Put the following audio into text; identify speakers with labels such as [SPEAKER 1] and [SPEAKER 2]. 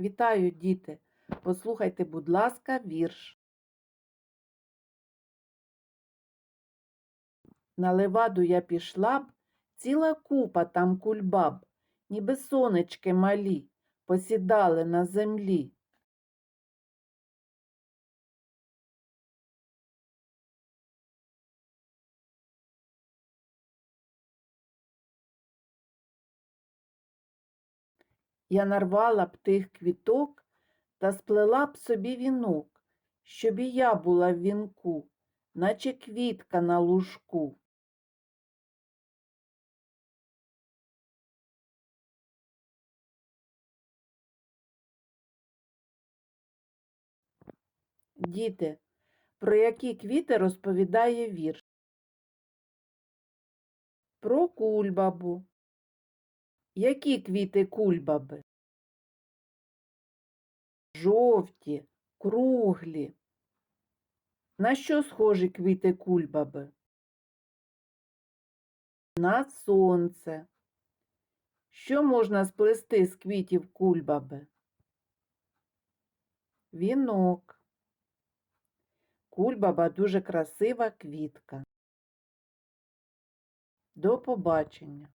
[SPEAKER 1] Вітаю, діти! Послухайте, будь ласка, вірш. На леваду я пішла б, ціла купа там кульбаб, ніби сонечки малі, посідали на землі. Я нарвала б тих квіток та сплела б собі вінок, щоб і я була в вінку, наче квітка на лужку. Діти, про які квіти розповідає вірш? Про кульбабу. Які квіти кульбаби? Жовті, круглі. На що схожі квіти кульбаби? На сонце. Що можна сплести з квітів кульбаби? Вінок. Кульбаба дуже красива квітка. До побачення.